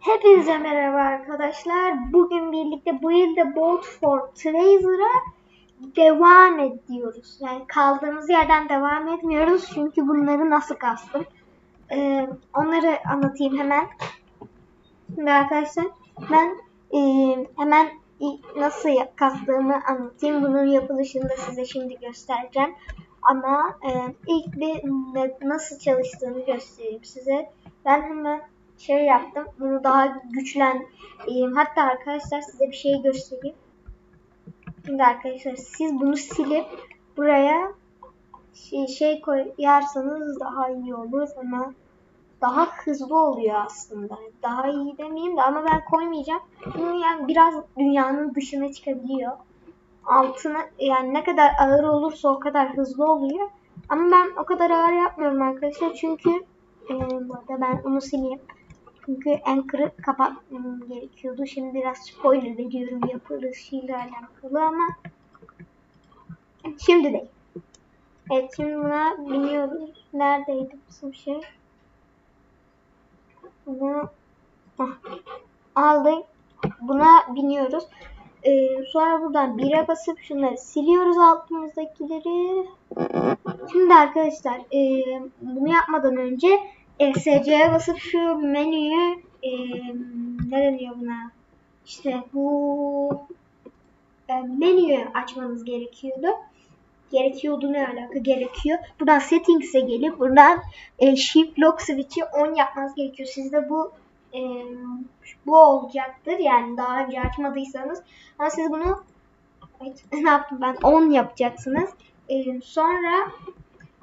Hepinize merhaba arkadaşlar. Bugün birlikte bu yılda Bolt for Tracer'a devam ediyoruz. Yani kaldığımız yerden devam etmiyoruz. Çünkü bunları nasıl kastım. Ee, onları anlatayım hemen. Şimdi arkadaşlar ben e, hemen nasıl kastığımı anlatayım. Bunun yapılışını da size şimdi göstereceğim. Ama e, ilk bir nasıl çalıştığını göstereyim size. Ben hemen şey yaptım. Bunu daha güçlen e, hatta arkadaşlar size bir şey göstereyim. Şimdi arkadaşlar siz bunu silip buraya şey, şey koyarsanız daha iyi olur ama daha hızlı oluyor aslında. Daha iyi demeyeyim de ama ben koymayacağım. Çünkü yani biraz dünyanın dışına çıkabiliyor. Altına yani ne kadar ağır olursa o kadar hızlı oluyor. Ama ben o kadar ağır yapmıyorum arkadaşlar. Çünkü e, bu arada ben onu sileyim. Çünkü Anchor'ı kapatmam gerekiyordu. Şimdi biraz spoiler veriyorum yapılışıyla alakalı ama şimdi değil. Evet şimdi buna biniyoruz. Neredeydi bizim şey? Bunu Hah, aldık. Buna biniyoruz. Ee, sonra buradan 1'e basıp şunları siliyoruz altımızdakileri. Şimdi arkadaşlar e, bunu yapmadan önce ESC'ye basıp şu menüyü e, ne deniyor buna? İşte bu e, menüyü açmanız gerekiyordu. Gerekiyordu ne alaka gerekiyor. Buradan settings'e gelip buradan e, shift lock switch'i on yapmanız gerekiyor. Sizde bu e, bu olacaktır. Yani daha önce açmadıysanız. Ama siz bunu evet, ne yaptım ben 10 yapacaksınız. E, sonra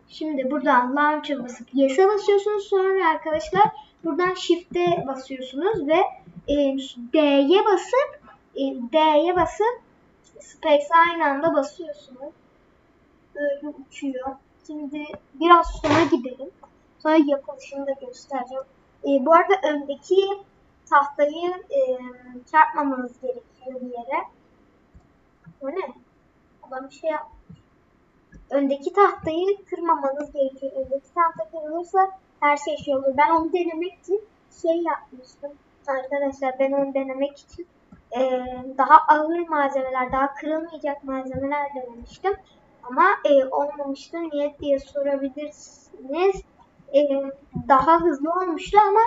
şimdi buradan launch'a basıp yes'e basıyorsunuz. Sonra arkadaşlar buradan shift'e basıyorsunuz ve e, D'ye basıp e, D'ye basıp space aynı anda basıyorsunuz. Böyle uçuyor. Şimdi biraz sonra gidelim. Sonra yapılışını da göstereceğim. E, bu arada öndeki tahtayı e, çarpmamanız gerekiyor bir yere. O ne? Adam bir şey yapmış. Öndeki tahtayı kırmamanız gerekiyor. Öndeki tahta kırılırsa her şey şey olur. Ben onu denemek için şey yapmıştım. Arkadaşlar ben onu denemek için e, daha ağır malzemeler, daha kırılmayacak malzemeler denemiştim. Ama e, olmamıştı. Niye diye sorabilirsiniz. E, daha hızlı olmuştu ama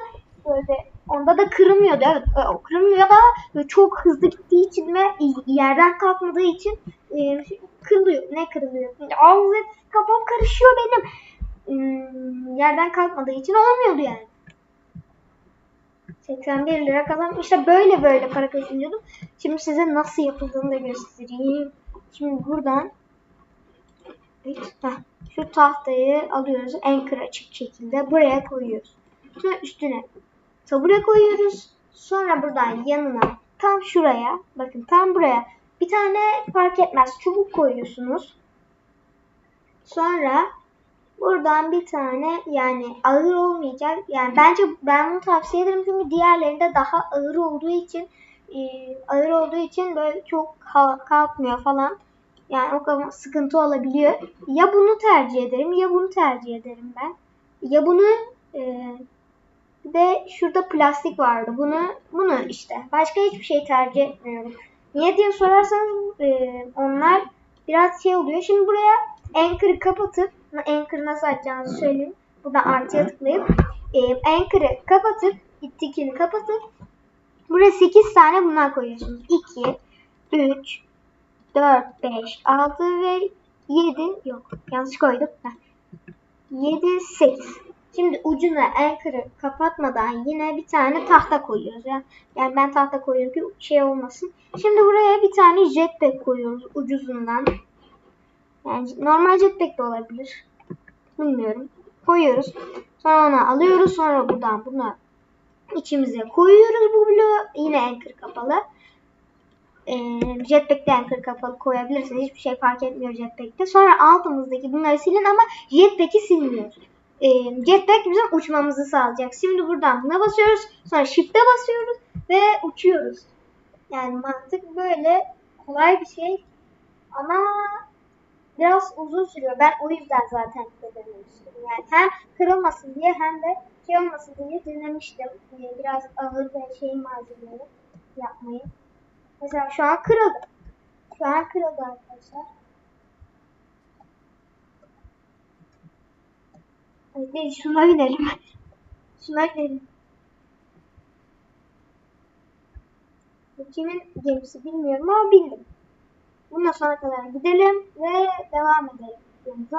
böyle onda da kırılmıyordu. Evet, e, o kırılmıyor da böyle çok hızlı gittiği için ve yerden kalkmadığı için e, kırılıyor. Ne kırılıyor? Ağzı kafam karışıyor benim. Hmm, yerden kalkmadığı için olmuyordu yani. 81 lira kazandım. İşte böyle böyle para kazanıyordum. Şimdi size nasıl yapıldığını da göstereyim. Şimdi buradan şu tahtayı alıyoruz anchor açık şekilde buraya koyuyoruz. Sonra üstüne tabure koyuyoruz. Sonra buradan yanına tam şuraya bakın tam buraya bir tane fark etmez çubuk koyuyorsunuz. Sonra buradan bir tane yani ağır olmayacak yani bence ben bunu tavsiye ederim çünkü diğerlerinde daha ağır olduğu için e, ağır olduğu için böyle çok kalkmıyor falan. Yani o kadar sıkıntı olabiliyor. Ya bunu tercih ederim ya bunu tercih ederim ben. Ya bunu e, bir de şurada plastik vardı. Bunu bunu işte. Başka hiçbir şey tercih etmiyorum. Niye diye sorarsanız e, onlar biraz şey oluyor. Şimdi buraya Anchor'ı kapatıp Anchor'ı nasıl açacağınızı söyleyeyim. Buradan artıya tıklayıp e, Anchor'ı kapatıp ittikini kapatıp buraya 8 tane bundan koyuyorsunuz. 2 3 4, 5, 6 ve 7 yok yanlış koydum. 7, 8. Şimdi ucuna anchor'ı kapatmadan yine bir tane tahta koyuyoruz. Yani, yani ben tahta koyuyorum ki şey olmasın. Şimdi buraya bir tane jetpack koyuyoruz ucuzundan. Yani normal jetpack de olabilir. Bilmiyorum. Koyuyoruz. Sonra onu alıyoruz. Sonra buradan bunu içimize koyuyoruz bu bloğu. Yine anchor kapalı e, jetpack'te anchor kapalı koyabilirsiniz. Hiçbir şey fark etmiyor jetpack'te. Sonra altımızdaki bunları silin ama jetpack'i silmiyoruz. E, jetpack bizim uçmamızı sağlayacak. Şimdi buradan buna basıyoruz. Sonra shift'e basıyoruz ve uçuyoruz. Yani mantık böyle kolay bir şey. Ama biraz uzun sürüyor. Ben o yüzden zaten denemiştim. Yani hem kırılmasın diye hem de şey olmasın diye denemiştim. Ee, biraz ağır ve şey malzemeleri yapmayı. Mesela şu an kırıldı. Şu an kırıldı arkadaşlar. Hadi şuna binelim. Şuna binelim. Bu kimin gemisi bilmiyorum ama bildim. Bundan sonra kadar gidelim ve devam edelim videomuza.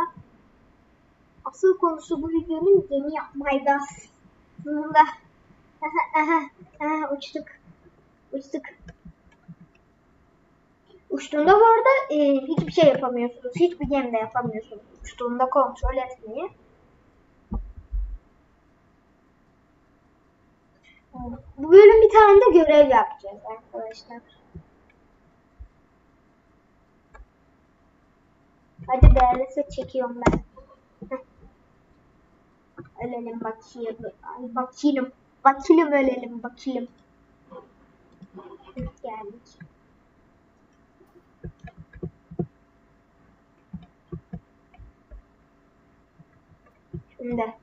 Asıl konusu bu videonun gemi yapmaydı aha, uçtuk. Uçtuk. Uçtuğunda bu arada e, hiçbir şey yapamıyorsunuz. Hiçbir gemide yapamıyorsunuz. Uçtuğunda kontrol etmeyi. Bu bölüm bir tane de görev yapacağız arkadaşlar. Hadi beğenirse çekiyorum ben. Ölelim bakayım. Ay bakayım. Bakayım ölelim bakayım. Geldik. Şimdi.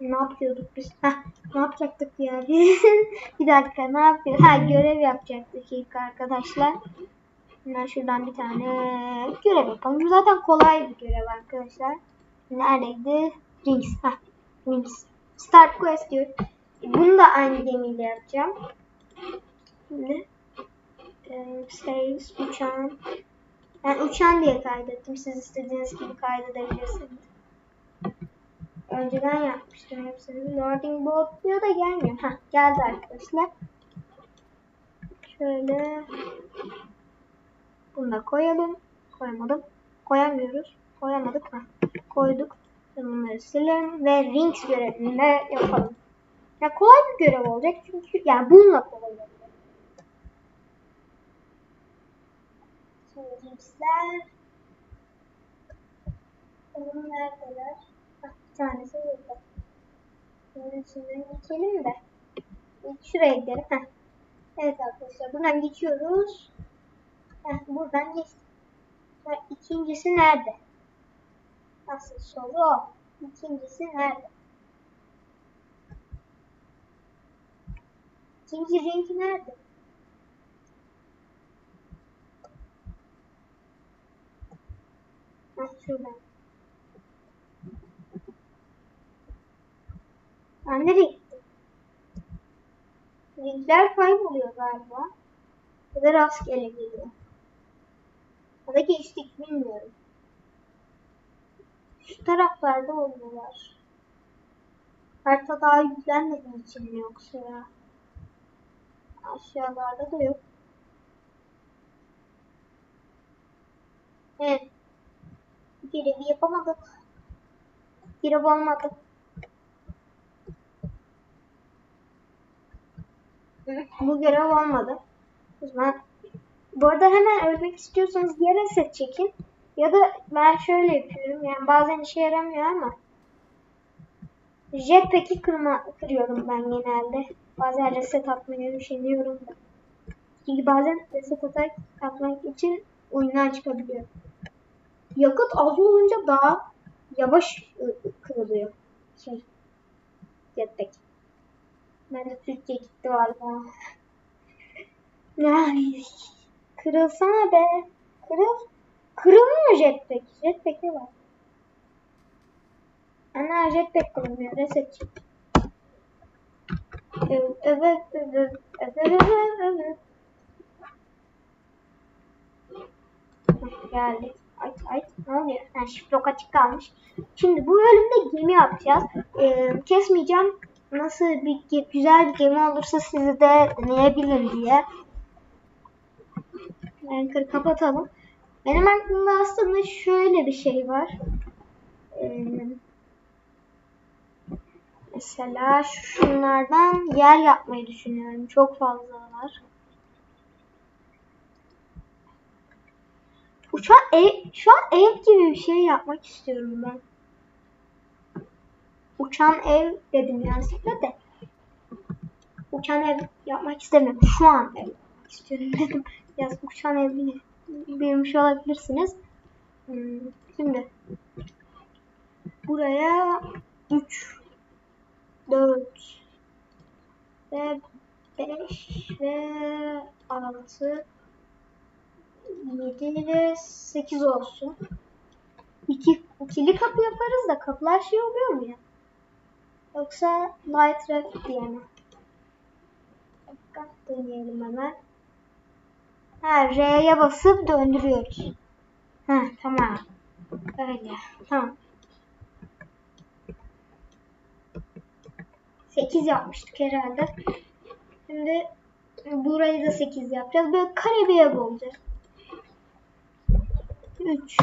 Ne yapıyorduk biz? Heh, ne yapacaktık ya? bir dakika ne yapıyor? Ha görev yapacaktık ilk arkadaşlar. Hemen şuradan bir tane görev yapalım. Bu zaten kolay bir görev arkadaşlar. Neredeydi? Rings. Heh, Rings. Start quest diyor. Bunu da aynı gemiyle yapacağım. Şimdi e, saves uçağın ben uçan diye kaydettim. Siz istediğiniz gibi kaydedebilirsiniz. Önceden yapmıştım hepsini. Loading boat diyor da gelmiyor. Heh, geldi arkadaşlar. Şöyle bunu da koyalım. Koyamadım. Koyamıyoruz. Koyamadık mı? Koyduk. Bunları silelim ve rings görevini yapalım. Ya kolay bir görev olacak çünkü yani bununla kolay olacak. Şimdi ringsler Onun neredeler? Bir tanesi burada. Bunun içinden geçelim de. Şuraya gidelim. Heh. Evet arkadaşlar buradan geçiyoruz. Heh, buradan geçtik. İkincisi nerede? Nasıl soru o. İkincisi nerede? İkinci renk nerede? Heh, şuradan. Ben nereye gittim? Renkler kayboluyor galiba. Ya da rastgele geliyor. Ya da geçtik bilmiyorum. Şu taraflarda oluyorlar. Harita daha yüklenmediği için mi yoksa ya? Aşağılarda da yok. Evet. Görevi yapamadık. Görev olmadı. Bu görev olmadı. O zaman bu arada hemen ölmek istiyorsanız ya reset çekin ya da ben şöyle yapıyorum. Yani bazen işe yaramıyor ama jetpack'i kırma, kırıyorum ben genelde. Bazen reset atmaya üşeniyorum da. Çünkü bazen reset atak atmak için oyundan çıkabiliyor. Yakıt az olunca daha yavaş ı, kırılıyor. Şey, jetpack. Ben de Türkçe gitti valla. Yani kırılsana be. Kırıl. Kırılmıyor jetpack. Jetpack'e var. Ana jetpack kırılmıyor. Reset çek. Evet, evet, evet, evet, evet, evet. Hah, Geldi. Ay, ay, ne oluyor? Lock açık kalmış. Şimdi bu bölümde gemi yapacağız. Ee, kesmeyeceğim. Nasıl bir güzel bir gemi olursa sizi de deneyebilirim diye. Anchor'ı kapatalım. Benim aklımda aslında şöyle bir şey var. Ee, mesela şunlardan yer yapmayı düşünüyorum. Çok fazla var. Uçan ev, şu an ev gibi bir şey yapmak istiyorum ben. Uçan ev dedim yanlışlıkla de. Uçan ev yapmak istemiyorum. Şu an ev istiyorum dedim. Biraz uçan ev bilmiş olabilirsiniz. Hmm, Şimdi buraya 3 4 ve 5 ve 6 7 ve 8 olsun. İki, ikili kapı yaparız da kapılar şey oluyor mu ya? Yoksa light traffic diye mi? Dakika deneyelim hemen. Ha R'ye basıp döndürüyoruz. Ha tamam. Öyle. Tamam. 8 yapmıştık herhalde. Şimdi burayı da 8 yapacağız. Böyle kare bir ev olacak. 3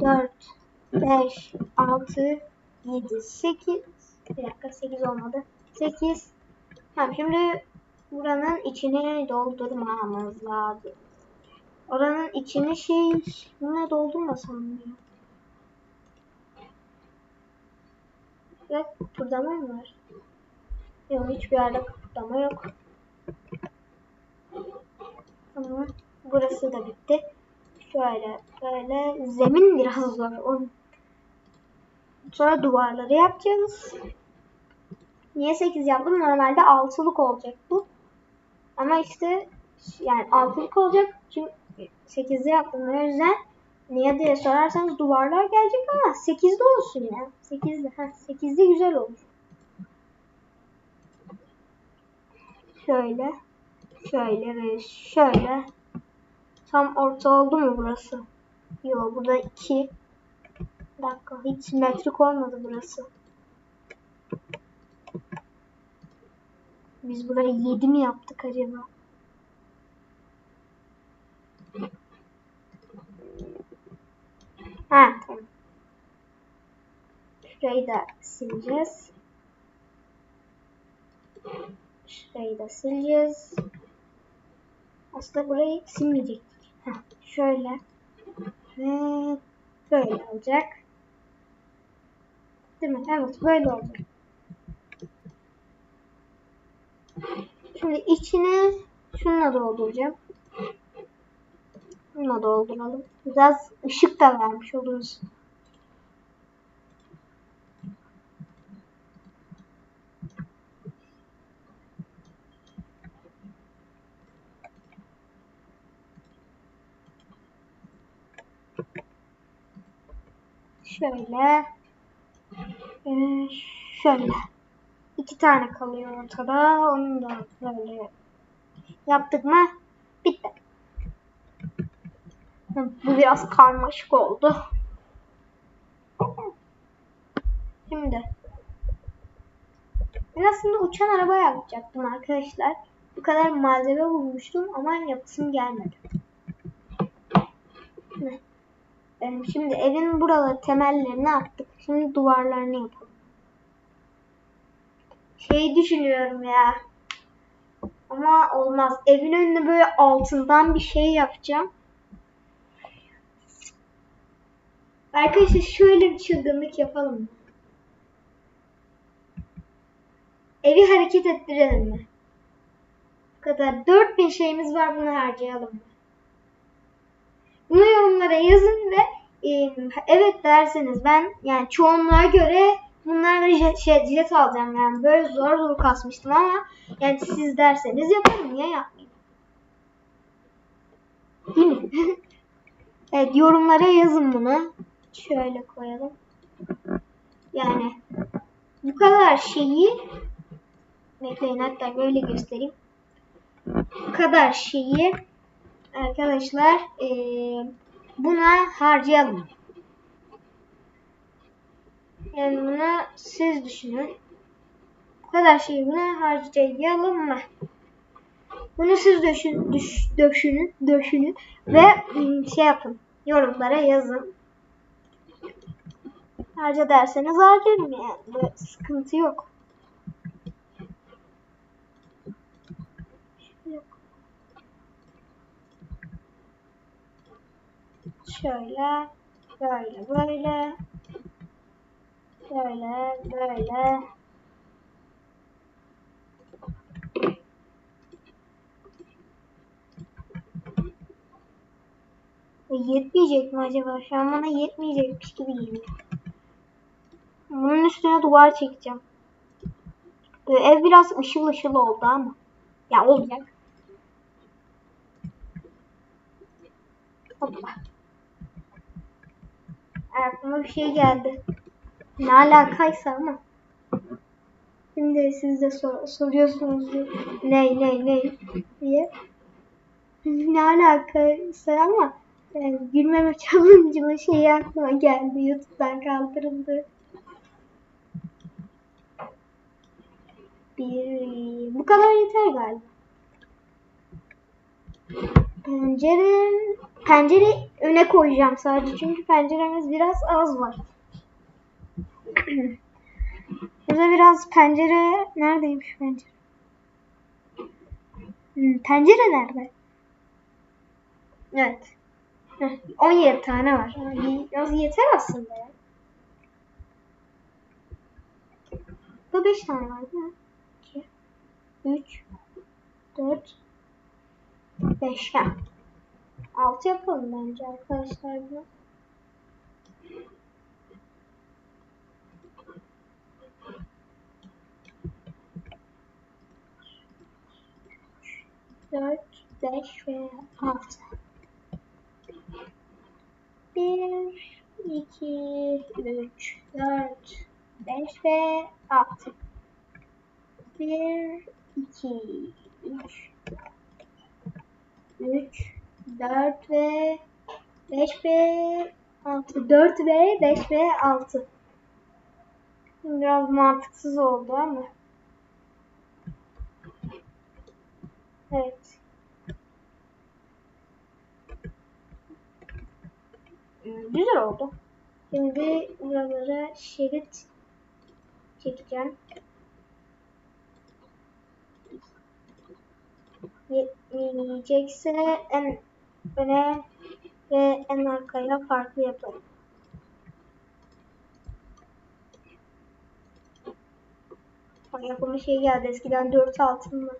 4 5 6 7 8 Bir dakika 8 olmadı. 8 Tamam şimdi buranın içini doldurmamız lazım. Oranın içini şey ne doldurmasam mı? Ve kıpırdama mı var? Yok hiçbir yerde kıpırdama yok. Tamam. Burası da bitti. Şöyle böyle zemin biraz zor. Onu- Sonra duvarları yapacağız. Niye 8 yaptım? Normalde 6'lık olacak bu. Ama işte yani 6'lık olacak. Çünkü 8'de yaptım. O yüzden niye diye sorarsanız duvarlar gelecek ama 8'de olsun ya. 8'de. Heh, 8'de güzel olur. Şöyle. Şöyle ve şöyle. Tam orta oldu mu burası? Yok burada 2. Bir dakika hiç simetrik olmadı burası. Biz burayı 7 mi yaptık acaba? Ha tamam. Şurayı da sileceğiz. Şurayı da sileceğiz. Aslında burayı silmeyecektik. Heh, şöyle. Ve böyle olacak. Değil mi? Evet böyle olacak. Şimdi içine şununla dolduracağım. Bununla dolduralım. Biraz ışık da vermiş oluruz. Şöyle. Ee, şöyle. İki tane kalıyor ortada. Onu da böyle yaptık mı? Bitti. Bu biraz karmaşık oldu. Şimdi ben aslında uçan araba yapacaktım arkadaşlar. Bu kadar malzeme bulmuştum ama yapısım gelmedi. Şimdi, Şimdi evin buraları temellerini attık. Şimdi duvarlarını yapalım. Şey düşünüyorum ya. Ama olmaz. Evin önüne böyle altından bir şey yapacağım. Arkadaşlar şöyle bir çılgınlık yapalım? Evi hareket ettirelim mi? Bu kadar 4000 şeyimiz var bunu harcayalım mı? Bunu yorumlara yazın ve e, evet derseniz ben yani çoğunluğa göre bunlarla jet, şey, jet alacağım yani böyle zor zor kasmıştım ama yani siz derseniz yaparım niye yapmayayım? Değil mi? evet yorumlara yazın bunu. Şöyle koyalım. Yani bu kadar şeyi bekleyin hatta böyle göstereyim. Bu kadar şeyi arkadaşlar eee, buna harcayalım. Yani bunu siz düşünün. Bu kadar şeyi buna harcayalım mı? Bunu siz düşün, düş, düşünün, düşünün ve şey yapın. Yorumlara yazın. Harca derseniz harcarım yani. Böyle sıkıntı yok. Şöyle, böyle, böyle, böyle, böyle. E, Yetmeyecek mi acaba? Şu an bana yetmeyecekmiş gibi geliyor. Bunun üstüne duvar çekeceğim. Böyle ev biraz ışıl ışıl oldu ama. Ya olacak. Hoppa. Aklıma bir şey geldi. Ne alakaysa ama. Şimdi siz de sor- soruyorsunuz ne ne ne diye. ne alakaysa ama yani gülmeme challenge'ın şeyi aklıma geldi. Youtube'dan kaldırıldı. Bir, bu kadar yeter galiba. Pencere, pencere öne koyacağım sadece çünkü penceremiz biraz az var. Burada biraz pencere neredeymiş pencere? Hmm, pencere nerede? Evet. Heh, 17 tane var. Az yeter aslında ya. Bu 5 tane var değil mi? 2 3 4 5 ha. 6 yapalım bence arkadaşlar bunu. Dört, beş ve altı. Bir, iki, üç, dört, beş ve altı. Bir, iki, üç, üç, dört ve beş ve altı. Dört ve beş ve altı. Biraz mantıksız oldu ama. Evet. Hmm, Güzel oldu. Şimdi buralara şerit çekeceğim. Yetmeyecekse en öne ve en arkaya farklı yaparım. Bak aklıma şey geldi eskiden 4 altınlı.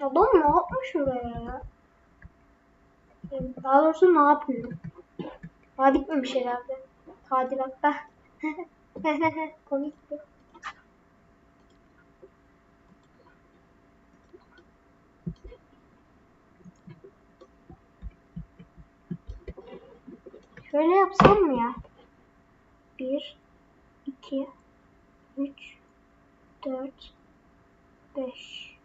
Adam ne yapmış oraya ya? Daha doğrusu ne yapıyor? Daha bitmemiş herhalde. Tadilatta. Komikti. Şöyle yapsam mı ya? 1 2 3 4 5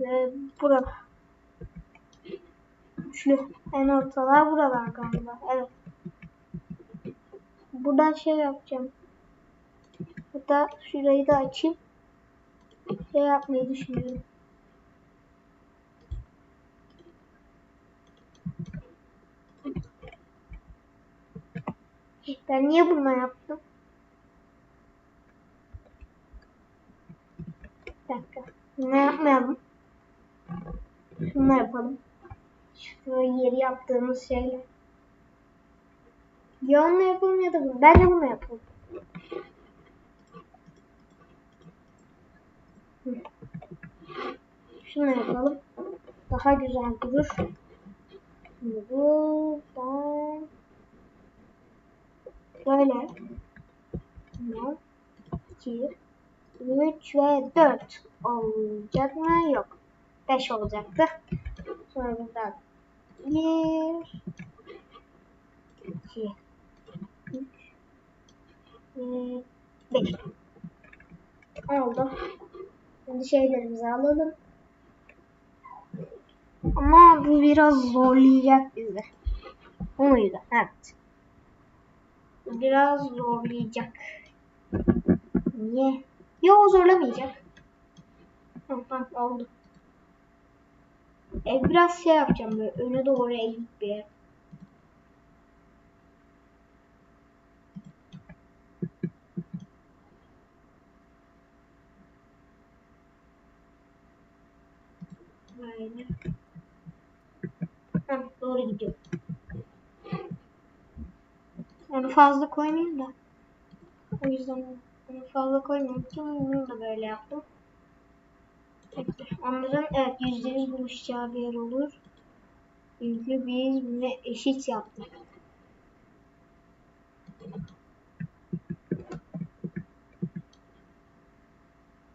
Ve bura. Üçlü. En ortalar buralar galiba. Evet. Buradan şey yapacağım. Hatta şurayı da açayım. Şey yapmayı düşünüyorum. Ben niye bunu yaptım? Bir dakika. Ne yapmayalım? Şunu yapalım. Şu yeri yaptığımız şeyle. Ya onunla yapalım ya da bunu. Bence bunu yapalım. Şunu yapalım. Daha güzel durur. Şimdi buradan böyle. Tamam. 2 3 ve 4 olacak mı? Yok. 5 olacaktı. Sonra buradan 1 2 3 5 oldu. Şimdi şeylerimizi alalım. Ama bu biraz zorlayacak bizi. Bu muydu? Evet. Biraz zorlayacak. Niye? Yok zorlamayacak. Tamam oldu. E, biraz şey yapacağım böyle öne doğru eğip bir yer. Böyle. Heh, doğru gidiyor. Onu fazla koymayayım da. O yüzden onu fazla koymayayım. Bunu da böyle yaptım. Peki. Onların evet yüzde yüz buluşacağı bir yer olur. Çünkü biz bunu eşit yaptık.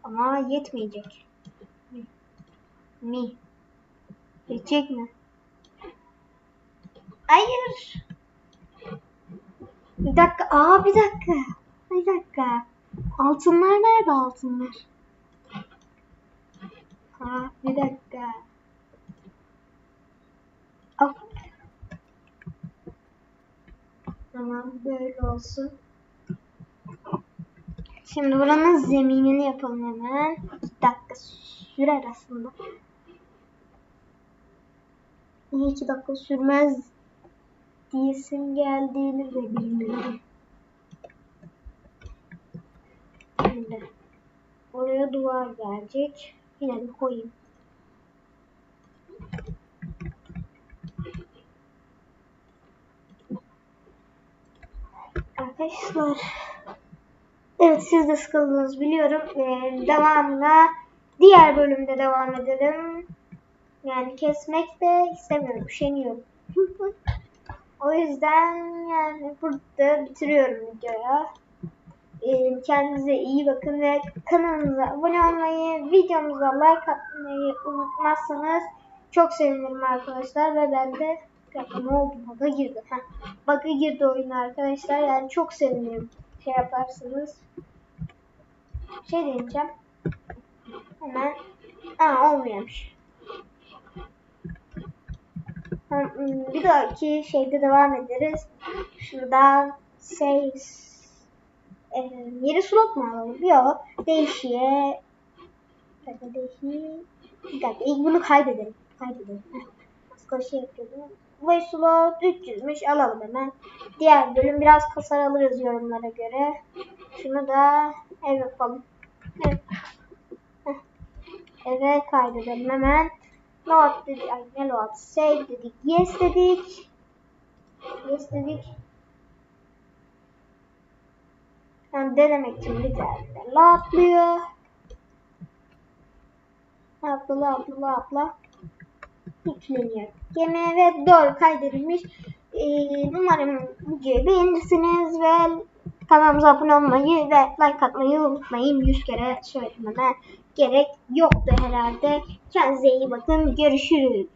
Ama yetmeyecek. Mi? Yetecek mi? Hayır. Bir dakika. Aa bir dakika. Bir dakika. Altınlar nerede altınlar? Ha bir dakika. Al. Tamam böyle olsun. Şimdi buranın zeminini yapalım hemen. İki dakika sürer aslında. Niye iki dakika sürmez diyesim geldiğini de bilmiyorum. Şimdi oraya duvar gelecek. Yine bir koyayım. Arkadaşlar Evet siz de sıkıldınız biliyorum. Ee, devamına diğer bölümde devam edelim. Yani kesmek de istemiyorum. Üşeniyorum. o yüzden yani burada bitiriyorum videoyu. Ee, kendinize iyi bakın ve kanalımıza abone olmayı, videomuza like atmayı unutmazsanız çok sevinirim arkadaşlar ve ben de ne oldu? Bug'a girdi. Heh. Bug'a girdi oyun arkadaşlar. Yani çok sevinirim. Şey yaparsınız. Şey diyeceğim. Hemen. Aa olmuyormuş. Bir dahaki şeyde devam ederiz. Şuradan şey e, yeri slot mu alalım? Yok. Değişiye değişiye bir dakika ilk bunu kaydedelim. Kaydedelim. Başka şey yapıyordum. Bu slot 300'müş alalım hemen. Diğer bölüm biraz kasar alırız yorumlara göre. Şunu da ev yapalım. Evet. Heh. Eve kaydedelim hemen. Load dedik. Ay ne load? Save dedik. Yes dedik. Yes dedik. Yani denemek için bir tane loadlıyor. Loadla loadla loadla. Yükleniyor. Gemi ve doğru kaydedilmiş. Ee, umarım videoyu beğenirsiniz ve kanalımıza abone olmayı ve like atmayı unutmayın. 100 kere söylememe gerek yoktu herhalde. Kendinize iyi bakın. Görüşürüz.